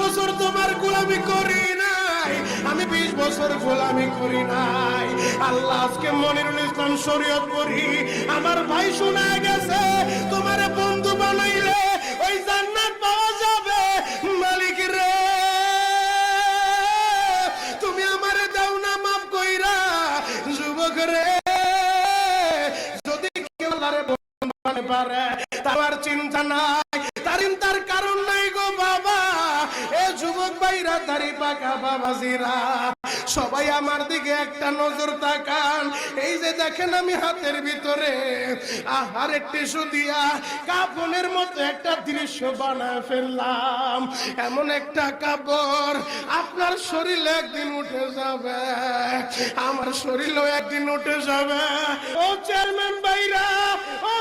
বছর তোমার গোলামি করি নাই। আমি বিশ বছর গোলামি করি নাই। আল্লাহ আজকে মনিরুল ইসলাম শরীয়ত করি আমার ভাই শোনা গেছে, তোমার বন্ধু বানাইলে ওই জান্নাত পাওয়া যাবে। মালিক রে, তুমি আমারে দাও না মাফ কইরা। যুবক রে, যদি কেউ আল্লাহরে পারে তার চিন্তা নাই। তার কারণ নাই দাড়ি পাকা বাবাজিরা সবাই আমার দিকে একটা নজর তাকান। এই যে দেখেন আমি হাতের ভিতরে দিয়া কাপনের মতো একটা দৃশ্য বানায় ফেললাম। এমন একটা কাপড় আপনার শরীরে একদিন উঠে যাবে। আমার শরীরও একদিন উঠে যাবে। ও চেয়ারম্যান ভাইরা ও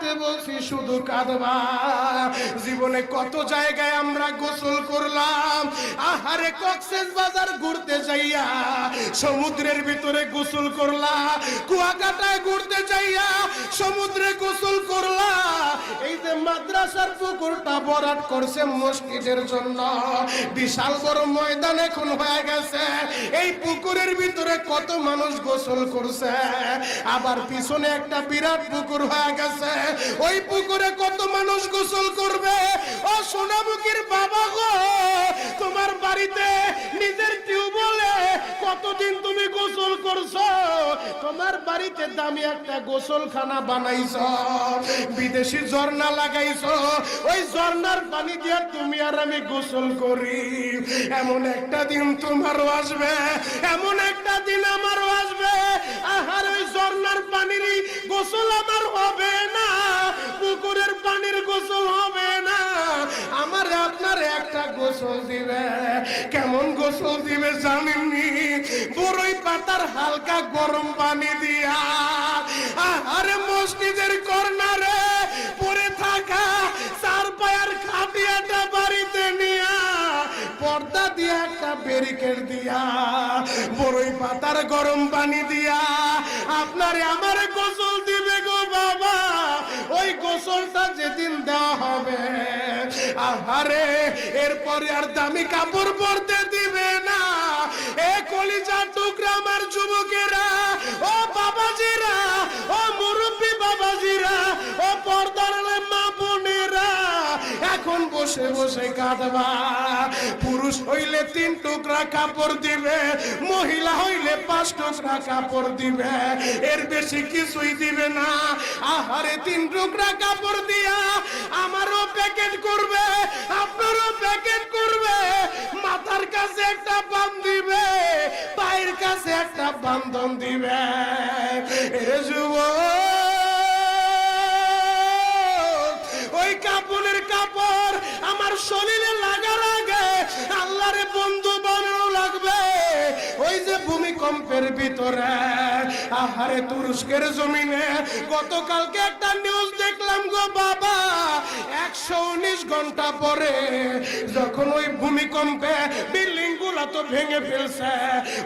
কাঁদতে বলছি শুধু কাঁদবা। জীবনে কত জায়গায় আমরা গোসল করলাম আহারে কক্সেস বাজার ঘুরতে যাইয়া সমুদ্রের ভিতরে গোসল করলা, কুয়াকাটায় ঘুরতে যাইয়া সমুদ্রে গোসল করলা। এই যে মাদ্রাসার পুকুরটা বরাট করছে মসজিদের জন্য, বিশাল বড় ময়দান এখন হয়ে গেছে। এই পুকুরের ভিতরে কত মানুষ গোসল করছে, আবার পিছনে একটা বিরাট পুকুর হয়ে গেছে। ওই পুকুরে কত মানুষ গোসল করবে? ও সোনামুখীর বাবা গো, তোমার বাড়িতে নিজের টিউবওয়েলে কতদিন তুমি গোসল করছ? তোমার বাড়িতে দামি একটা গোসলখানা বানাইছো, বিদেশি ঝর্ণা লাগাইছো। ওই ঝর্ণার পানি দিয়ে তুমি আর আমি গোসল করি। এমন একটা দিন তোমারও আসবে, এমন একটা দিন আমারও আসবে। আহার, ওই ঝর্ণার পানির গোসল আমার হবে না, পুকুরের পানির গোসল হবে আপনার একটা গোসল দিবে। কেমন গোসল দিবে জানেননি? বড়ই পাতার হালকা গরম পানি দিয়া। আরে মসজিদের কর্নারে পড়ে থাকা চার পায়ার খাটিয়াটা বাড়িতে নিয়া পর্দা দিয়া একটা ব্যারিকেড দিয়া বড়ই পাতার গরম পানি দিয়া আপনারে আমার গোসল দিবে গো বাবা। ওই গোসলটা যেদিন দেওয়া হবে, আহারে, এরপরে আর দামি কাপড় পরতে দিবে না। এ কলিজার টুকরা আমার যুবকেরা, ও বাবাজিরা, ও মুরব্বী বাবাজিরা, ও বোনেরা এখন বসে বসে কাঁদবা। পুরুষ হইলে তিন টুকরা কাপড় দিবে, মহিলা হইলে পাঁচ টুকরা কাপড় দিবে। এর বেশি কিছুই দিবে না। আহারে, তিন টুকরা কাপড় দিয়া আমারও প্যাকেট করবে, আপনারও প্যাকেট করবে। মাথার কাছে একটা বাম দিবে, পায়ের কাছে একটা বান্ধন দিবে। এ যুবক শরীরে লাগার আগে আল্লাহরে বন্ধু বানানো লাগবে। ওই যে ভূমিকম্পের ভিতরে, আহারে তুরস্কের জমিনে, গতকালকে একটা নিউজ দেখলাম গো বাবা, একশো উনিশ ঘণ্টা পরে যখন ওই ভূমিকম্পে গুলা তো ভেঙে ফেলছে।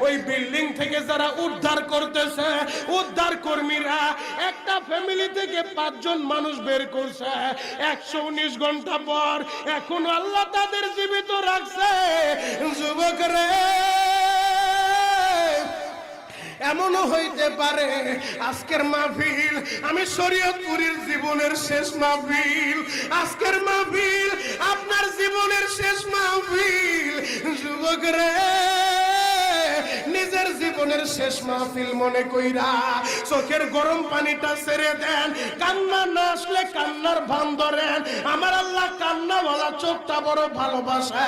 ওই বিল্ডিং থেকে যারা উদ্ধার করতেছে, উদ্ধার কর্মীরা, একটা ফ্যামিলি থেকে পাঁচজন মানুষ বের করছে। একশো উনিশ ঘণ্টা পর এখন আল্লাহ তাদের জীবিত রাখছে। যুবক রে, এমনও হইতে পারে আজকের মাহফিল। আমি শরীয়তপুরীর জীবনের শেষ মাহফিল। আজকের মাহফিল রে নিজের জীবনের শেষ মাহফিল মনে কইরা চোখের গরম পানিটা ছেড়ে দেন। কান্না না আসলে কান্নার ভান ধরেন। আমার আল্লাহ কান্না বলা চোখটা বড় ভালোবাসে।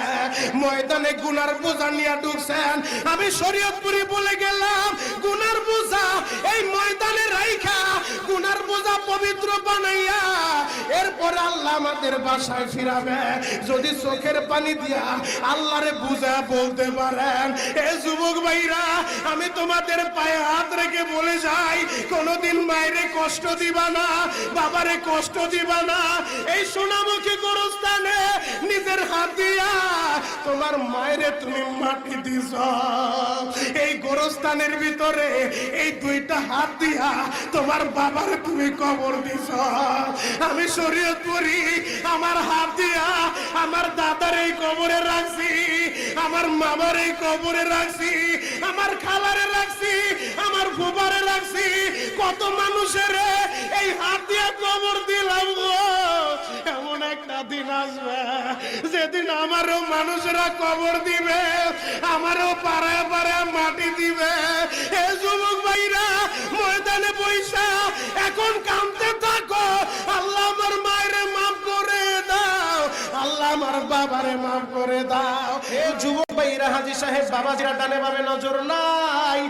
ময়দানে গুনার বোঝা নিয়ে ঢুকছেন। আমি শরীয়তপুরি বলে গেলাম, গুনার বোঝা এই ময়দানে রাইখা, গুনার বোঝা পবিত্র বানাইয়া এরপরে আল্লাহ আমাদের বাসায় ফিরাবে। যদি চোখের পানি দিয়া আল্লাহরে বুঝা বলতে পারেন, এ যুবক ভাইরা, আমি তোমাদের পায়ে হাত রেখে বলে যাই, কোনোদিন মায়েরে কষ্ট দিবা না, বাবারে কষ্ট দিবা না। এই সোনামুখী গোরস্থানে নিজের হাত দিয়া তোমার মায়েরে তুমি মাটি দিছ। এই গোরস্থানের ভিতরে এই দুইটা হাত দিয়া তোমার বাবার তুমি কবর দিছ। আমি শরীয়ত করি আমার হাত দিয়া আমার দাদার এই কবরে রাখছি, আমার মামার এই কবরে রাখছি, আমার খালারে রাখছি, আমার ফুবারে রাখছি। কত মানুষের দিন আসবে। যেদিন আমারও মানুষরা কবর দিবে, আমারও পাড়ায় পাড়ায় মাটি দিবে। এ যুবক ভাইরা, ময়দানে পয়সা এখন কামতে থাকো। আল্লাহ আমার মায়ের মাফ করে দাও। আল্লাহ আমার বাবারে মাফ করে দাও। এ যুবক ভাইরা, হাজি সাহেব, বাবাজিরা ডানে বামে নজর নাই।